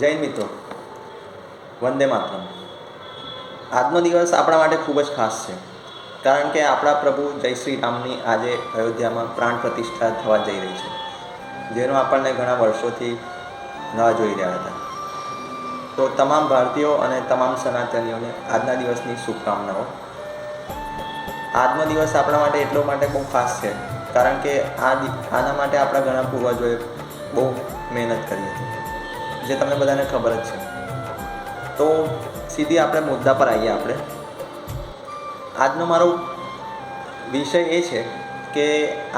જૈન મિત્રો. વંદે માતરમ. આજનો દિવસ આપણા માટે ખૂબ જ ખાસ છે. કારણ કે આપણા પ્રભુ જય શ્રી રામની આજે અયોધ્યામાં પ્રાણ પ્રતિષ્ઠા થવા જઈ રહી છે, જેનો આપણને ઘણા વર્ષોથી રાહ જોઈ રહ્યા હતા. તો તમામ ભારતીયો અને તમામ સનાતનીઓને આજના દિવસની શુભકામનાઓ. આજનો દિવસ આપણા માટે એટલો માટે બહુ ખાસ છે, કારણ કે આ આના માટે આપણા ઘણા પૂર્વજોએ બહુ મહેનત કરી હતી. જે તમને બધાને ખબર જ છે. તો સીધી આપણે મુદ્દા પર આવીએ આપણે. આજનો મારો વિષય એ છે કે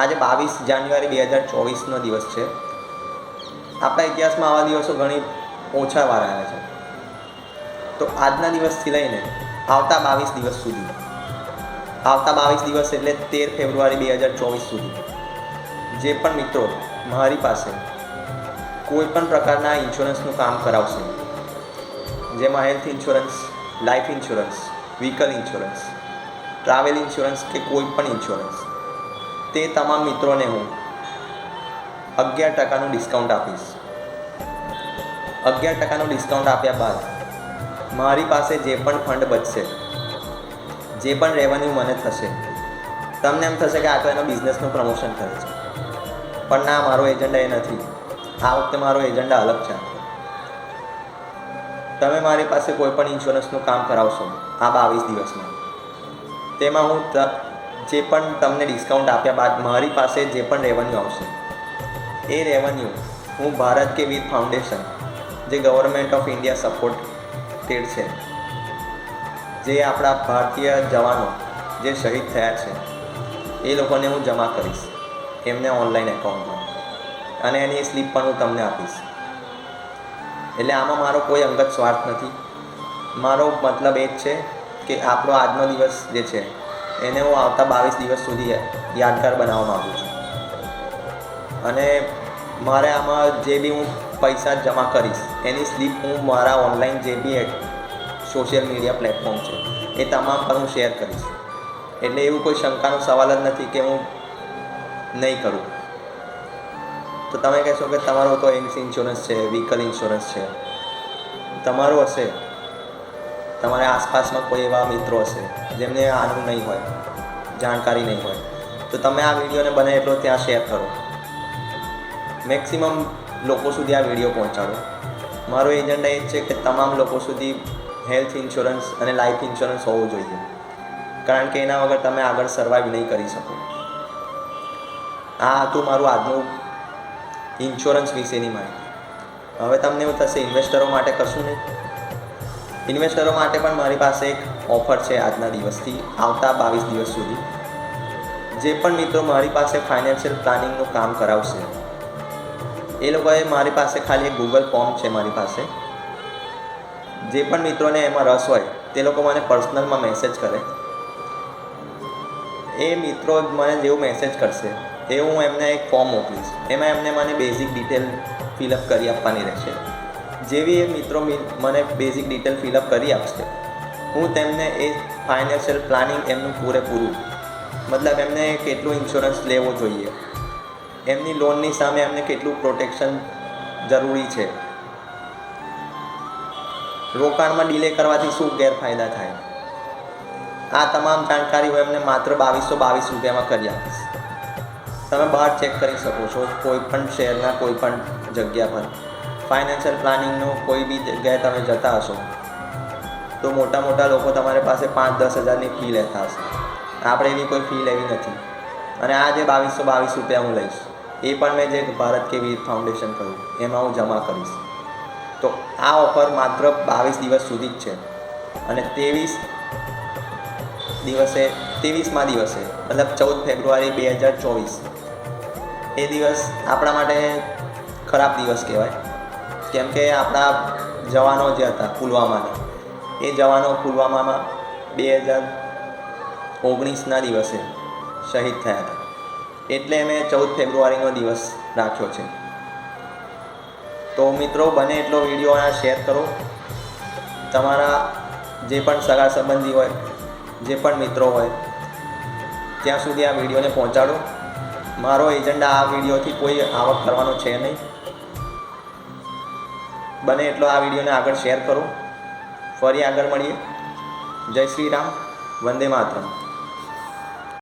આજે બાવીસ જાન્યુઆરી બે હજાર ચોવીસનો દિવસ છે. આપણા ઇતિહાસમાં આવા દિવસો ઘણી ઓછા વાર આવ્યા છે. તો આજના દિવસથી લઈને આવતા બાવીસ દિવસ સુધી, આવતા બાવીસ દિવસ એટલે તેર ફેબ્રુઆરી બે હજાર ચોવીસ સુધી, જે પણ મિત્રો મારી પાસે કોઈ પણ પ્રકારના ઇન્સ્યોરન્સનું કામ કરાવશે. જેમાં health insurance, life insurance, vehicle insurance, travel insurance કે કોઈ પણ ઇન્સ્યોરન્સ. તે તમામ મિત્રોને હું અગિયાર ટકાનું ડિસ્કાઉન્ટ આપીશ. અગિયાર ટકાનું ડિસ્કાઉન્ટ આપ્યા બાદ મારી પાસે જે પણ ફંડ બચશે, જે પણ રેવન્યુ મને થશે, તમને એમ થશે કે આ તો એનો બિઝનેસનું પ્રમોશન કરે છે. પણ ના, મારો એજન્ડા એ નથી. આ વખતે મારો એજન્ડા અલગ છે. તમે મારી પાસે કોઈ પણ ઇન્સ્યોરન્સનું કામ કરાવશો, આ બાવીસ દિવસમાં. તેમાં હું જે પણ તમને ડિસ્કાઉન્ટ આપ્યા બાદ મારી પાસે જે પણ રેવન્યુ આવશે. એ રેવન્યુ હું ભારત કે વીર ફાઉન્ડેશન, જે ગવર્મેન્ટ ઓફ ઇન્ડિયા સપોર્ટેડ છે. જે આપણા ભારતીય જવાનો જે શહીદ થયા છે, એ લોકોને હું જમા કરીશ એમને ઓનલાઈન એકાઉન્ટમાં. અને એની સ્લીપ પણ હું તમને આપીશ. એટલે આમાં મારો કોઈ અંગત સ્વાર્થ નથી. મારો મતલબ એ જ છે કે આપણો આજનો દિવસ જે છે, એને હું આવતા બાવીસ દિવસ સુધી યાદગાર બનાવવા માગું છું. અને મારે આમાં જે બી હું પૈસા જમા કરીશ, એની સ્લીપ હું મારા ઓનલાઈન જે બી સોશિયલ મીડિયા પ્લેટફોર્મ છે, એ તમામ પર હું શેર કરીશ. એટલે એવું કોઈ શંકાનો સવાલ જ નથી કે હું નહીં કરું. તો તમે કહેશો કે તમારો તો હેલ્થ ઇન્સ્યોરન્સ છે વ્હીકલ ઇન્સ્યોરન્સ છે. તમારું હશે. તમારા આસપાસમાં કોઈ એવા મિત્રો હશે, જેમને આનું નહીં હોય, જાણકારી નહીં હોય. તો તમે આ વિડીયોને બને એટલો ત્યાં શેર કરો. મેક્સિમમ લોકો સુધી આ વીડિયો પહોંચાડો. મારો એજન્ડા એ છે કે તમામ લોકો સુધી હેલ્થ ઇન્સ્યોરન્સ અને લાઈફ ઇન્સ્યોરન્સ હોવું જોઈએ. કારણ કે એના વગર તમે આગળ સર્વાઈવ નહીં કરી શકો. આ હતું મારું આજનું ઇન્સ્યોરન્સ વિશેની માહિતી. હવે તમને એવું થશે, ઇન્વેસ્ટરો માટે કશું નહીં. ઇન્વેસ્ટરો માટે પણ મારી પાસે એક ઓફર છે આજના દિવસથી, આવતા બાવીસ દિવસ સુધી. જે પણ મિત્રો મારી પાસે ફાઇનાન્શિયલ પ્લાનિંગનું કામ કરાવશે, એ લોકોએ મારી પાસે ખાલી એક ગૂગલ ફોર્મ છે મારી પાસે. જે પણ મિત્રોને એમાં રસ હોય, તે લોકો મને પર્સનલમાં મેસેજ કરે. એ મિત્રો મને જેવું મેસેજ કરશે એ હું એમને એક ફોર્મ મોકલીશ. એમાં એમને મને બેઝિક ડિટેલ ફિલઅપ કરી આપવાની રહેશે. જેવી એ મિત્રો મને બેઝિક ડિટેલ ફિલઅપ કરી આપશે, હું તેમને એ ફાઇનાન્શિયલ પ્લાનિંગ એમનું પૂરેપૂરું, મતલબ એમને કેટલું ઇન્સ્યોરન્સ લેવો જોઈએ, એમની લોનની સામે એમને કેટલું પ્રોટેક્શન જરૂરી છે, રોકાણમાં ડિલે કરવાથી શું ગેરફાયદા થાય. આ તમામ જાણકારી હું એમને માત્ર બાવીસો બાવીસ રૂપિયામાં કરી આપીશ. તમે બહાર ચેક કરી શકો છો, કોઈ પણ શહેરના કોઈ પણ જગ્યા પર. ફાઇનાન્શિયલ પ્લાનિંગનું કોઈ બી જગ્યાએ તમે જતા હશો, તો મોટા મોટા લોકો તમારી પાસે પાંચ દસ હજારની ફી લેતા હશે. આપણે એની કોઈ ફી લેવી નથી. અને આ જે બાવીસો બાવીસ રૂપિયા હું લઈશ, એ પણ મેં જે ભારત કે વીર ફાઉન્ડેશન કહ્યું, એમાં હું જમા કરીશ. તો આ ઓફર માત્ર બાવીસ દિવસ સુધી જ છે. અને ત્રેવીસ દિવસે, ત્રેવીસમાં દિવસે, મતલબ ચૌદ ફેબ્રુઆરી બે હજાર ચોવીસ એ દિવસ આપણા માટે ખરાબ દિવસ કહેવાય. કેમ કે આપણા જવાનો જે હતા પુલવામાના, એ જવાનો પુલવામામાં બે હજાર ઓગણીસના દિવસે શહીદ થયા હતા. એટલે મેં ચૌદ ફેબ્રુઆરીનો દિવસ રાખ્યો છે. તો મિત્રો, બને એટલો વીડિયો આ શેર કરો. તમારા જે પણ સગા સંબંધી હોય, જે પણ મિત્રો હોય, ત્યાં સુધી આ વિડીયોને પહોંચાડો. મારો એજન્ડા આ વિડીયોથી કોઈ આવક કરવાનો છે નહીં. બને એટલો આ વિડીયોને આગળ શેર કરો. ફરી આગળ મળીએ. જય શ્રી રામ. વંદે માતરમ.